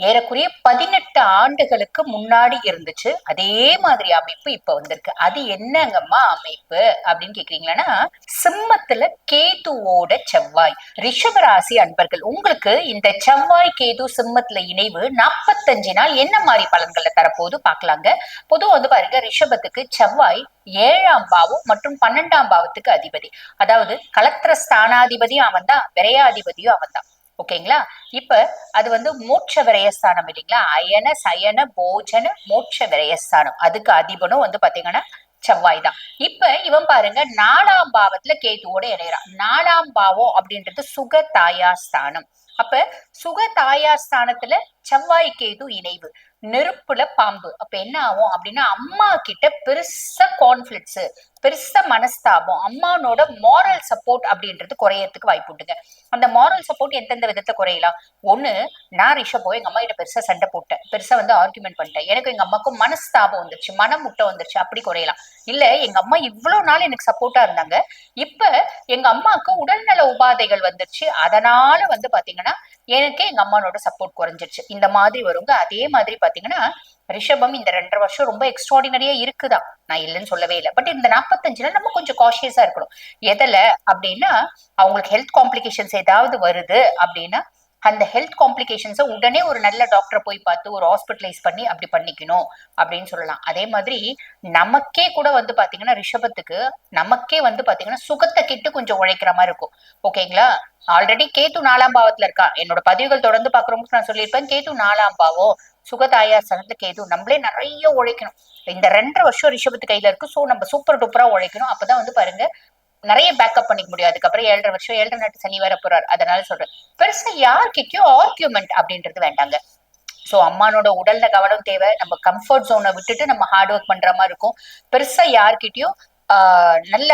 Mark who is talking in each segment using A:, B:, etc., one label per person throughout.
A: ஏறக்குறைய பதினெட்டு ஆண்டுகளுக்கு முன்னாடி இருந்துச்சு. அதே மாதிரி அமைப்பு இப்ப வந்திருக்கு. அது என்னங்கம்மா அமைப்பு அப்படின்னு கேக்குறீங்களா சிம்மத்துல கேதுவோட செவ்வாய் ரிஷபராசி அன்பர்கள். உங்களுக்கு இந்த செவ்வாய் கேது சிம்மத்துல இணைவு நாற்பத்தஞ்சு நாள் என்ன மாதிரி பலன்களை தரப்போது பாக்கலாங்க. பொதுவாக வந்து பாருங்க ரிஷபத்துக்கு செவ்வாய் ஏழாம் பாவம் மற்றும் பன்னெண்டாம் பாவத்துக்கு அதிபதி. அதாவது கலத்திர ஸ்தானாதிபதியும் அவன் தான் விரையாதிபதியும் அவன் தான் ஓகேங்களா? இப்ப அது வந்து மோட்ச விரயஸ்தானம் இல்லைங்களா? அயன சயன போஜன மோட்ச விரயஸ்தானம் அதுக்கு அதிபனும் வந்து பாத்தீங்கன்னா செவ்வாய் தான் இப்ப இவன் பாருங்க நாலாம் பாவத்துல கேதுவோட இணையறான். நாலாம் பாவம் அப்படின்றது சுக தாயா ஸ்தானம் அப்ப சுக தாயார் ஸ்தானத்துல செவ்வாய் கேது இணைவு நெருப்புல பாம்பு. அப்ப என்ன ஆகும் அப்படின்னா அம்மா கிட்ட பெருசா கான்ஃபிளிக்ஸ் பெருசா மனஸ்தாபம் அம்மானோட மாரல் சப்போர்ட் அப்படின்றது குறையறதுக்கு வாய்ப்பு உண்டுங்க. அந்த மாரல் சப்போர்ட் எந்தெந்த விதத்தை குறையலாம்? ஒண்ணு நான் ரிஷபோ எங்க அம்மா கிட்ட பெருசா சண்டை போட்டேன். பெருசா வந்து ஆர்குமெண்ட் பண்ணிட்டேன். எனக்கு எங்க அம்மாக்கும் மனஸ்தாபம் வந்துருச்சு மனம் முட்டை வந்துருச்சு அப்படி குறையலாம். இல்ல எங்க அம்மா இவ்வளவு நாள் எனக்கு சப்போர்ட்டா இருந்தாங்க. இப்ப எங்க அம்மாவுக்கு உடல்நல உபாதைகள் வந்துருச்சு. அதனால வந்து பாத்தீங்கன்னா எனக்கே எங்க அம்மானோட சப்போர்ட் குறைஞ்சிருச்சு. இந்த மாதிரி வருங்க. அதே மாதிரி பாத்தீங்கன்னா ரிஷபம் இந்த ரெண்டரை வருஷம் ரொம்ப எக்ஸ்ட்ராடினரியா இருக்குதா? நான் இல்லைன்னு சொல்லவே இல்லை. பட் இந்த நாற்பத்தஞ்சுல நம்ம கொஞ்சம் காஷியஸா இருக்கணும். எதுல? அப்படின்னா அவங்களுக்கு ஹெல்த் காம்ப்ளிகேஷன்ஸ் ஏதாவது வருது அப்படின்னா அந்த ஹெல்த் காம்ப்ளிகேஷன்ஸை உடனே ஒரு நல்ல டாக்டரை போய் பார்த்து ஒரு ஹாஸ்பிட்டலைஸ் பண்ணி அப்படி பண்ணிக்கணும் அப்படின்னு சொல்லலாம். அதே மாதிரி நமக்கே கூட வந்து பாத்தீங்கன்னா ரிஷபத்துக்கு நமக்கே வந்து பாத்தீங்கன்னா சுகத்தை கிட்டு கொஞ்சம் உழைக்கிற மாதிரி இருக்கும். ஓகேங்களா ஆல்ரெடி கேத்து நாலாம் பாவத்துல இருக்கா? என்னோட பதிவுகள் தொடர்ந்து பாக்குறவங்களுக்கு நான் சொல்லியிருப்பேன் கேத்து நாலாம் பாவம் சுகதாயா சனத்து கேது நம்மளே நிறைய உழைக்கணும். இந்த ரெண்டரை வருஷம் ரிஷபத்து கையில இருக்கு. சோ நம்ம சூப்பர் டூப்பரா உழைக்கணும். அப்பதான் வந்து பாருங்க நிறைய பேக்கப் பண்ணிக்க முடியும். அதுக்கப்புறம் ஏழரை வருஷம் ஏழரை நாட்டு சனி வர போறார். அதனால சொல்றேன். பெருசா யார்கிட்டயும் ஆர்கியூமெண்ட் அப்படின்றது வேண்டாங்க. ஸோ அம்மானோட உடல்ல கவனம் தேவை. நம்ம கம்ஃபர்ட் ஜோனை விட்டுட்டு நம்ம ஹார்ட் ஒர்க் பண்ற மாதிரி இருக்கும். பெருசா யார்கிட்டயும் நல்ல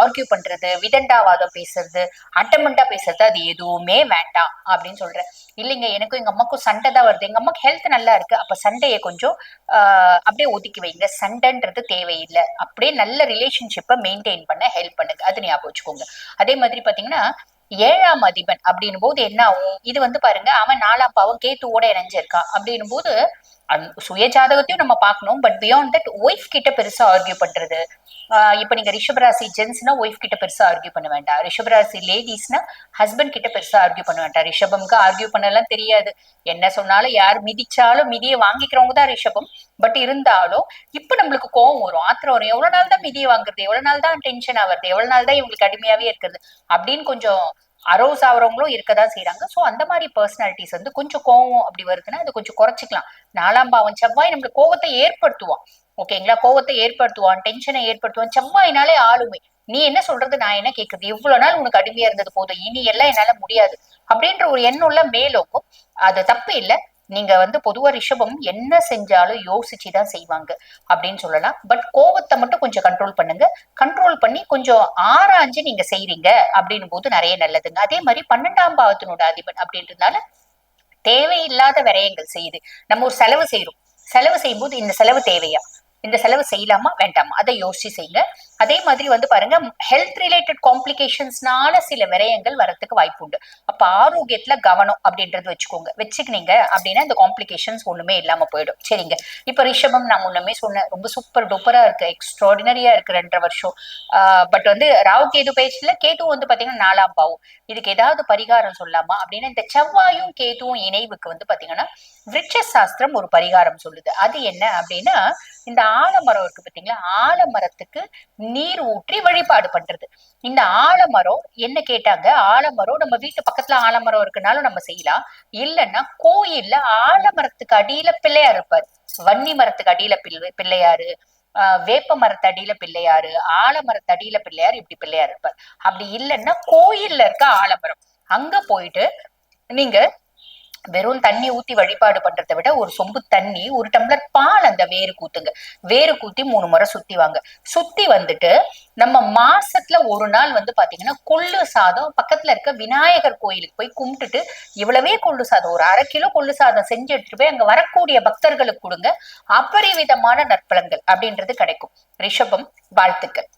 A: ஆர்கியூ பண்றது விதண்டாவாதம் பேசுறது அட்டமெண்டா பேசுறது அது எதுவுமே வேண்டாம் அப்படின்னு சொல்றேன். இல்லைங்க எனக்கும் எங்க அம்மாக்கும் சண்டை தான் வருது. எங்க அம்மாக்கு ஹெல்த் நல்லா இருக்கு. அப்ப சண்டையை கொஞ்சம் ஆஹ் அப்படியே ஒதுக்கி வைங்க. சண்டைன்றது தேவையில்லை. அப்படியே நல்ல ரிலேஷன்ஷிப்பை மெயின்டைன் பண்ண ஹெல்ப் பண்ணுங்க. அது ஞாபகம் வச்சுக்கோங்க. அதே மாதிரி பாத்தீங்கன்னா ஏழாம் அதிபன் அப்படின்னும் போது என்ன ஆகும்? இது வந்து பாருங்க அவன் நாலாம் பாவம் கேத்துவோட இணைஞ்சிருக்கான். அப்படின்னும் போது சுய ஜாதகத்தையும் நம்ம பார்க்கணும். பட் பியாண்ட் தட் ஒய்ஃப் கிட்ட பெருசா ஆர்கியூ பண்றது. ஆஹ் இப்ப நீங்க ரிஷபராசி ஜென்ஸ்னா ஒய்ஃப் கிட்ட பெருசா ஆர்கியூ பண்ண வேண்டாம். ரிஷபராசி லேடிஸ்னா ஹஸ்பண்ட் கிட்ட பெருசா ஆர்கியூ பண்ண வேண்டாம். ரிஷபம்க்கு ஆர்கியூ பண்ணலாம் தெரியாது. என்ன சொன்னாலும் யார் மிதிச்சாலும் மிதியை வாங்கிக்கிறவங்க தான் ரிஷபம். பட் இருந்தாலும் இப்ப நம்மளுக்கு கோவம் வரும். ஆத்திரம் வரும். எவ்வளவு நாள் தான் மிதியை வாங்குறது? எவ்வளவு நாள் தான் டென்ஷன் ஆகுறது? எவ்வளவு நாள் தான் இவங்களுக்கு அடிமையாவே இருக்கிறது? அப்படின்னு கொஞ்சம் அரோஸ் ஆகிறவங்களும் இருக்க தான் செய்கிறாங்க ஸோ அந்த மாதிரி பர்சனாலிட்டிஸ் வந்து கொஞ்சம் கோவம் அப்படி வருதுன்னா அது கொஞ்சம் குறைச்சிக்கலாம். நாலாம் பாவம் செவ்வாய் நம்மளுக்கு கோவத்தை ஏற்படுத்துவான். ஓகேங்களா கோவத்தை ஏற்படுத்துவான் டென்ஷனை ஏற்படுத்துவான். செவ்வாயினாலே ஆளுமை. நீ என்ன சொல்றது? நான் என்ன கேக்குறது? இவ்வளவு நாள் உனக்கு அடிமையா இருந்தது போதும். இனி எல்லாம் என்னால முடியாது. அப்படின்ற ஒரு எண்ணம் உள்ள மேலோக்கும் அது தப்பு இல்லை. நீங்க வந்து பொதுவா ரிஷபம் என்ன செஞ்சாலும் யோசிச்சு தான் செய்வாங்க அப்படின்னு சொல்லலாம். பட் கோவத்தை மட்டும் கொஞ்சம் கண்ட்ரோல் பண்ணுங்க. கண்ட்ரோல் பண்ணி கொஞ்சம் ஆராய்ஞ்சு நீங்க செய்றீங்க அப்படின்னும் போது நிறைய நல்லதுங்க. அதே மாதிரி பன்னெண்டாம் பாவத்தினோட அதிபன் அப்படின்றதுனால தேவையில்லாத விரயங்கள் செய்யுது. நம்ம ஒரு செலவு செய்யறோம் செலவு செய்யும்போது இந்த செலவு தேவையா? இந்த செலவு செய்யலாமா? வேண்டாமா? அதை யோசிச்சு செய்யுங்க. அதே மாதிரி வந்து பாருங்க ஹெல்த் ரிலேட்டட் காம்ப்ளிகேஷன்ஸ்னால சில விரயங்கள் வரத்துக்கு வாய்ப்பு உண்டு. அப்ப ஆரோக்கியத்துல கவனம் அப்படின்றது வச்சுக்கோங்க. வச்சுக்கினீங்க அப்படின்னா இந்த காம்ப்ளிகேஷன்ஸ் ஒண்ணுமே இல்லாம போயிடும். சரிங்க. இப்ப ரிஷபம் நான் முன்னமே சொன்னேன் ரொம்ப சூப்பர் டூப்பரா இருக்கு. எக்ஸ்ட்ராடினரியா இருக்கு ரெண்டரை வருஷம். பட் வந்து ராகு கேது பேச்சுல கேது வந்து பாத்தீங்கன்னா நாலாம் பாவம். இதுக்கு ஏதாவது பரிகாரம் சொல்லாமா அப்படின்னா இந்த செவ்வாயும் கேதுவும் இணைவுக்கு வந்து பாத்தீங்கன்னா விருட்ச சாஸ்திரம் ஒரு பரிகாரம் சொல்லுது. அது என்ன அப்படின்னா இந்த ஆலமரம் இருக்கு பாத்தீங்களா? ஆலமரத்துக்கு நீர் ஊற்றி வழிபாடு பண்றது. இந்த ஆலமரம் என்ன கேட்டாங்க? ஆலமரம் நம்ம வீட்டு பக்கத்துல ஆலமரம் இருக்குனாலும் நம்ம செய்யலாம். இல்லைன்னா கோயில்ல ஆலமரத்துக்கு அடியில பிள்ளையார் இருப்பாரு. வன்னி மரத்துக்கு அடியில பிள்ளை பிள்ளையாரு. வேப்ப மரத்தடியில பிள்ளையாரு. ஆலமரத்தடியில பிள்ளையார் இப்படி பிள்ளையார் இருப்பார். அப்படி இல்லைன்னா கோயில்ல இருக்க ஆலமரம். அங்க போயிட்டு நீங்க வெறும் தண்ணி ஊத்தி வழிபாடு பண்றதை விட ஒரு சொம்பு தண்ணி ஒரு டம்ளர் பால் அந்த வேறு கூத்துங்க. வேறு கூத்தி மூணு முறை சுத்தி வாங்க. சுத்தி வந்துட்டு நம்ம மாசத்துல ஒரு நாள் வந்து பாத்தீங்கன்னா கொள்ளு சாதம் பக்கத்துல இருக்க விநாயகர் கோயிலுக்கு போய் கும்பிட்டுட்டு இவ்வளவே கொள்ளு சாதம் ஒரு அரை கிலோ கொள்ளு சாதம் செஞ்சு எடுத்துட்டு போய் அங்க வரக்கூடிய பக்தர்களுக்கு கொடுங்க. அபரிவிதமான நற்பலன்கள் அப்படின்றது கிடைக்கும். ரிஷபம் வாழ்த்துக்கள்.